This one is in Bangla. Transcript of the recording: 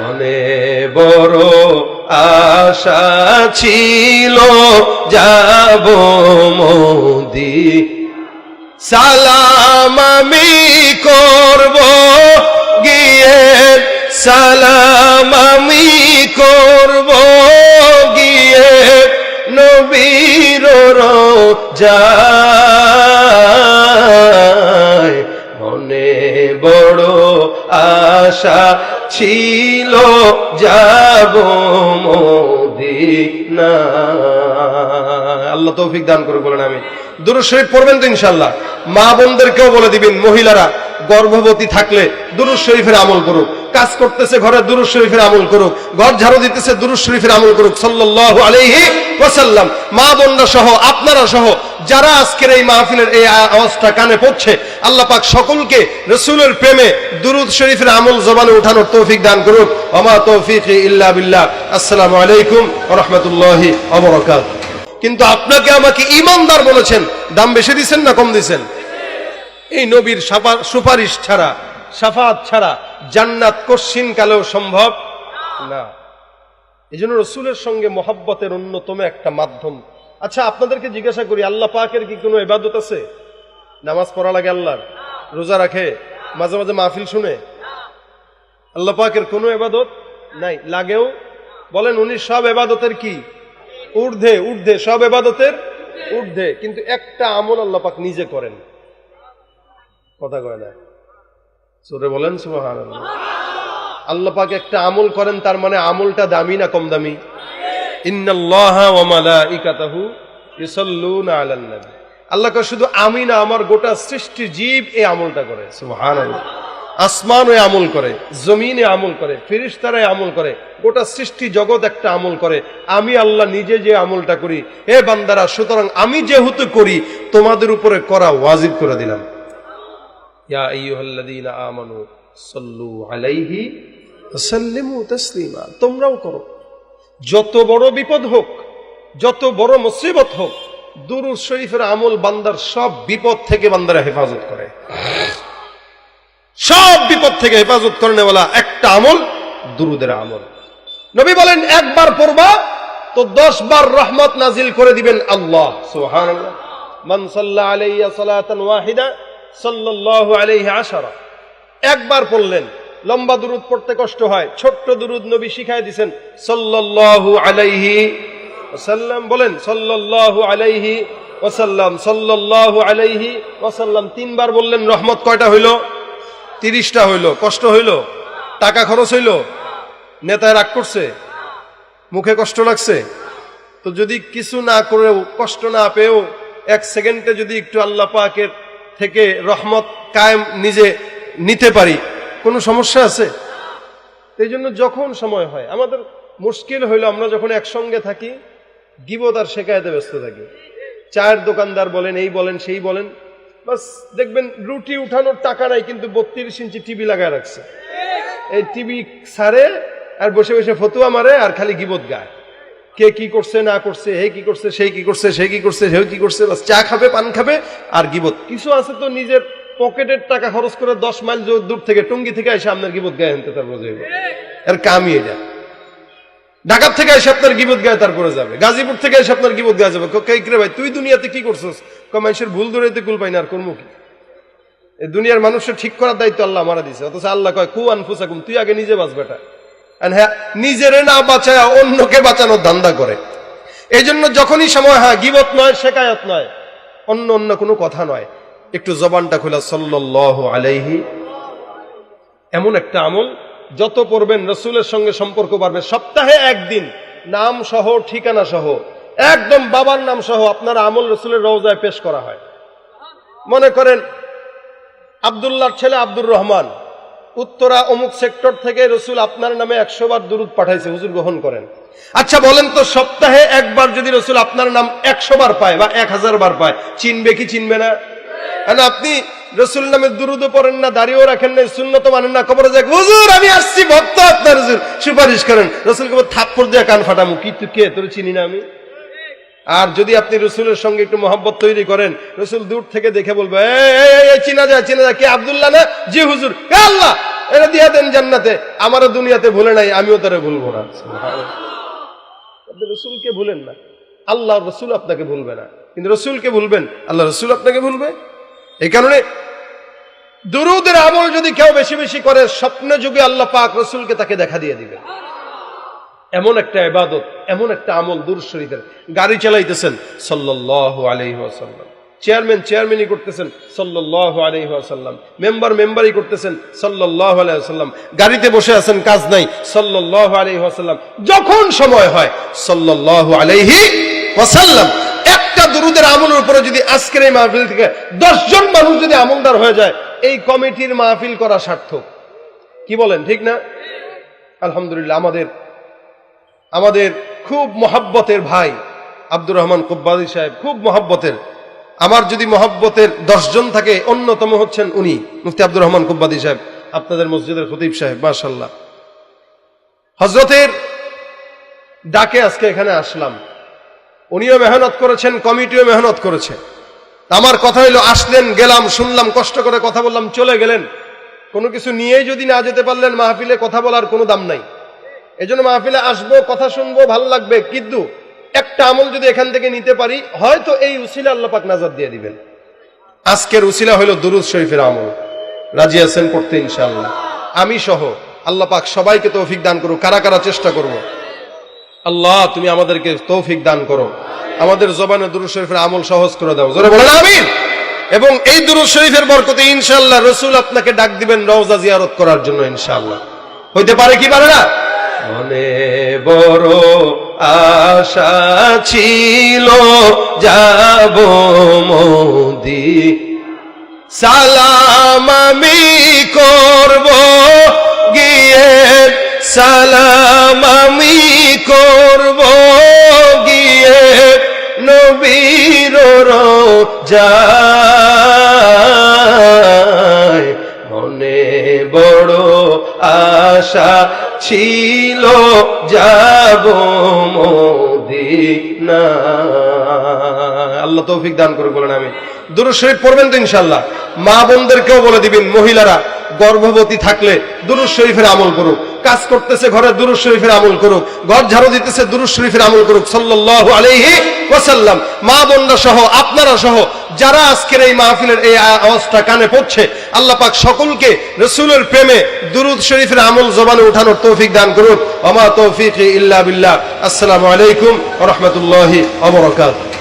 মনে বড় আশা ছিল, যাব মোদি। সালাম আমি করব, গিয়ে সালাম আমি করব, গিয়ে নবীর যায় মনে বড় আশা ছিল, যাব মদিনা আল্লাহ তৌফিক দান করে বলেন আমি। দুরুদ শরীফ পড়বেন তো ইনশাল্লাহ মা বোনদেরকেও বলে দিবেন, মহিলারা গর্ভবতী থাকলে দুরুদ শরীফের আমল করুক। কাজ করতেছে, ঘরে দুরুদ শরীফের আমল করুক। ঘর ঝাড়ু দিতেছে, দুরুদ শরীফের আমল করুক, সাল্লাল্লাহু আলাইহি ওয়াসাল্লাম। মা বোনরা সহ, আপনারা সহ, যারা আজকের এই মাহফিলের এই আওয়াজটা কানে পড়ছে, আল্লাহ পাক সকলকে রসুলের প্রেমে দুরুদ শরীফের আমল জবানে উঠানোর তৌফিক দান করুক। ওমা তৌফিক ইল্লা বিল্লাহ। আসসালামু আলাইকুম রাহমাতুল্লাহি ওয়া বারাকাতুহু। কিন্তু আপনাকে আমাকে ইমানদার বলেছেন, দাম বেশি দিছেন না কম দিছেন? এই নবীর সুপারিশ ছাড়া, সাফাত ছাড়া জান্নাত কশ্চিন কালেও সম্ভব? না। এই জন্য রসুলের সঙ্গে মহাব্বতের অন্যতম একটা মাধ্যম। আচ্ছা আপনাদেরকে জিজ্ঞাসা করি, আল্লাহ পাকের কি কোনো এবাদত আছে? নামাজ পড়া লাগে আল্লাহর? রোজা রাখে? মাঝে মাঝে মাহফিল শুনে? আল্লাহ পাকের কোনো এবাদত নাই? লাগেও? বলেন, উনি সব এবাদতের কি? ঊর্ধ্বে ঊর্ধ্বে, সব এবাদতের ঊর্ধ্বে। কিন্তু একটা আমল আল্লাহ পাক নিজে করেন। কথা কয় না। সুরে বলেন আল্লাহ পাক একটা আমল করেন, তার মানে আমলটা দামি না কম দামি? আল্লাহ শুধু আমি না, আমার গোটা সৃষ্টি জীব এই আমলটা করে। আসমান আমল করে জমিনে আমল করে আমল করে, গোটা সৃষ্টি জগৎ একটা আমল করে। আমি আল্লাহ নিজে যে আমলটা করি এ বান্দারা, সুতরাং আমি যেহেতু করি, তোমাদের উপরে করা ওয়াজিব করে দিলাম। তোমরাও করো। যত বড় বিপদ হোক, যত বড় মুসিবত হোক, দুরুদ শরীফের আমল বান্দার সব বিপদ থেকে বান্দারা হেফাজত করে। সব বিপদ থেকে হেফাজত করে নেওয়ালা একটা আমল, দুরুদের আমল। নবী বলেন, একবার পড়বা, তো দশ বার রহমত নাজিল করে দিবেন আল্লাহ। সুবহানাল্লাহ। মান আলাইয়া সালাতান ওয়াহিদা সাল্লাল্লাহু আলাইহি আশারা। একবার পড়লেন, লম্বা দুরুদ পড়তে কষ্ট হয়, ছোট্ট দুরুদ নবী শিখাই দিছেন, সাল্লাল্লাহু আলাইহি ওয়াসাল্লাম বলেন, সাল্লাল্লাহু আলাইহি ওয়াসাল্লাম, সাল্লাল্লাহু আলাইহি ওয়াসাল্লাম তিনবার বললেন, রহমত কয়টা হইল? তিরিশটা হইল, কষ্ট হইল? টাকা খরচ হইল? নেতায় রাগ করছে? মুখে কষ্ট লাগছে? তো যদি কিছু না করেও, কষ্ট না পেয়েও, এক সেকেন্ডে যদি একটু আল্লাহ পাকের থেকে রহমত কায়েম নিজে নিতে পারি। কোনো সমস্যা আছে? এই জন্য যখন সময় হয়, আমাদের মুশকিল হইল আমরা যখন একসঙ্গে থাকি, গিবত আর শেখায়তে ব্যস্ত থাকি। চায়ের দোকানদার বলেন, এই বলেন, সেই বলেন। বাস, দেখবেন রুটি উঠানোর টাকা নাই, কিন্তু বত্রিশ ইঞ্চি টিভি লাগায় রাখছে। এই টিভি সারে আর বসে বসে ফতুয়া মারে আর খালি গিবত গায়। কে কি করছে, না করছে, হে কি করছে, সেই কি করছে সে কি করছে সে কি করছে, বাস চা খাবে, পান খাবে, আর গিবত। কিছু আছে তো নিজের পকেটের টাকা খরচ করে দশ মাইল দূর থেকে, টুঙ্গি থেকে এসে আপনার গিবত গায়ে আনতে তারপর এর কামই এটা ঢাকার থেকে এসে আপনার গিবত গায়ে তারপরে যাবে। গাজীপুর থেকে এসে আপনার গিবত গায়ে যাবে। কে ভাই, তুই দুনিয়াতে কি করছিস? ক মানুষের ভুল দৌড়াইতে কুল পাই না, আর কর্ম কি? দুনিয়ার মানুষের ঠিক করার দায়িত্ব আল্লাহ মারা দিছে। অথচ আল্লাহ কয়, কু আনফুসাকুম, তুই আগে নিজে বাঁচ বেটা আর হ্যাঁ নিজেরে না বাঁচায় অন্যকে বাঁচানোর ধান্দা করে। এই জন্য যখনই সময় হয়, গিবত নয় শেখায়ত নয়, অন্য অন্য কোনো কথা নয়। একটু জবানটা খোলা, সাল্লাল্লাহু আলাইহি। এমন একটা আমল, যত পড়বেন, রসুলের সঙ্গে সম্পর্ক বাড়বে। সপ্তাহে একদিন, নাম সহ, ঠিকানা সহ, একদম বাবার নাম সহ আপনার আমল রসুলের রওজায় পেশ করা হয়। মনে করেন, আবদুল্লাহর ছেলে আব্দুর রহমান উত্তরা অমুক সেক্টর থেকে রসুল আপনার নামে একশো বার দুরুদ পাঠাইছে, হুজুর গ্রহণ করেন। আচ্ছা বলেন তো, সপ্তাহে একবার যদি রসুল আপনার নাম একশো বার পায় বা এক হাজার বার পায়, চিনবে কি চিনবে না? আপনি রসুল নামে দুরুদও পড়েন না দাঁড়িয়েও রাখেন না শূন্যত মানেন না খবর যাক হুজুর, আমি আসছি, ভক্ত আপনার, হুজুর, সুপারিশ করেন। রসুল কেবল থাপ্পড় দিয়ে কান ফাটামু, কি তুই কে? তোর চিনি না আমি? আর যদি আপনি রসুলের সঙ্গে একটু মহব্বত তৈরি করেন রসুল দূর থেকে দেখে বলবে "এই, এই, এই, চিনা যায় চিনা যায় কে আবদুল্লাহ না? জি হুজুর আল্লাহ এটা দিয়া দেন জান্নাতে আমারও দুনিয়াতে ভুলে নাই আমিও তারা ভুলবো না। রসুলকে ভুলেন না। আল্লাহ রসুল আপনাকে ভুলবে না। কিন্তু রসুলকে ভুলবেন আল্লাহ রসুল আপনাকে ভুলবে। এই কারণে দুরুদের আমল যদি কেউ বেশি বেশি করে স্বপ্ন যুগে আল্লাহ পাক রসুলকে তাকে দেখা দিয়ে দিবে এমন একটা ইবাদত, এমন একটা আমল দূর শরীফের। গাড়ি চালাইতেছেন, সাল্লাল্লাহু আলাইহি ওয়াসাল্লাম। চেয়ারম্যান চেয়ারম্যানই করতেছেন, সাল্লাল্লাহু আলাইহি ওয়াসাল্লাম। মেম্বার মেম্বারই করতেছেন, সাল্লাল্লাহু আলাইহি ওয়াসাল্লাম। গাড়িতে বসে আছেন, কাজ নাই, সাল্লাল্লাহু আলাইহি ওয়াসাল্লাম। যখন সময় হয়, সাল্লাল্লাহু আলাইহি ওয়াসাল্লাম। একটা দুরুদের আমলের উপরে যদি আজকের এই মাহফিল থেকে দশজন মানুষ যদি আমলদার হয়ে যায়, এই কমিটির মাহফিল করা সার্থক। কি বলেন, ঠিক না? আলহামদুলিল্লাহ, আমাদের আমাদের খুব মহাব্বতের ভাই আব্দুর রহমান কুব্বাদি সাহেব, খুব মহাব্বতের। আমার যদি মহাব্বতের দশজন থাকে, অন্যতম হচ্ছেন উনি, মুফতি আব্দুর রহমান কুব্বাদি সাহেব, আপনাদের মসজিদের খতিব সাহেব মাশাল্লাহ হজরতের ডাকে আজকে এখানে আসলাম। উনিও মেহনত করেছেন, কমিটিও মেহনত করেছে। আমার কথা হইল, আসলেন, গেলাম, শুনলাম, কষ্ট করে কথা বললাম, চলে গেলেন। কোনো কিছু নিয়েই যদি না যেতে পারলেন, মাহফিলে কথা বলার কোনো দাম নাই। এই জন্য মাহফিলে আসব, কথা শুনব, ভালো লাগবে। কিন্তু একটা আমল যদি এখান থেকে নিতে পারি, হয়তো এই উসিলা আল্লাহ পাক নাজার দিয়ে দিবেন। আজকের উসিলা হলো দুরুদ শরীফের আমল। রাজি আছেন করতে ইনশাআল্লাহ। আমি সহ আল্লাহ পাক সবাইকে তৌফিক দান করুক, কারা কারা চেষ্টা করব? আল্লাহ, তুমি আমাদেরকে তৌফিক দান করো। আমাদের জবানে দুরুদ শরীফের আমল সহজ করে দাও। জোরে বলেন, আমিন। এবং এই দুরুদ শরীফের বরকতে ইনশাআল্লাহ রসুল আপনাকে ডাক দিবেন রওজা জিয়ারত করার জন্য ইনশাআল্লাহ। হইতে পারে কি পারে না? মনে বড় আশা ছিল, যাব মোদি। সালাম আমি করব, গিয়ে সালাম আমি করব, গিয়ে নবীর যায় মনে বড় আশা ছিল যাব আল্লাহ তৌফিক দান করে বলেন আমি দুরুদ শরীফ পড়বেন তো ইনশাল্লাহ মা বোনদেরকেও বলে দিবেন, মহিলারা গর্ভবতী থাকলে দুরুদ শরীফের আমল করুক। কাজ করতেছে, ঘরে দুরুদ শরীফের আমল করুক। ঘর ঝাড়ু দিতেছে, দুরুদ শরীফের আমল করুক, সাল্লাল্লাহু আলাইহি ওয়াসাল্লাম। মা, বোনরা সহ, আপনারা সহ, যারা আজকের এই মাহফিলের এই আওয়াজটা কানে পড়ছে, আল্লাহ পাক সকলকে রসুলের প্রেমে দুরুদ শরীফের আমল জবানে উঠানোর তৌফিক দান করুন ওমা তৌফিক ইল্লা বিল্লাহ। আসসালামু আলাইকুম ওয়া রাহমাতুল্লাহি ওয়া বারাকাতুহু।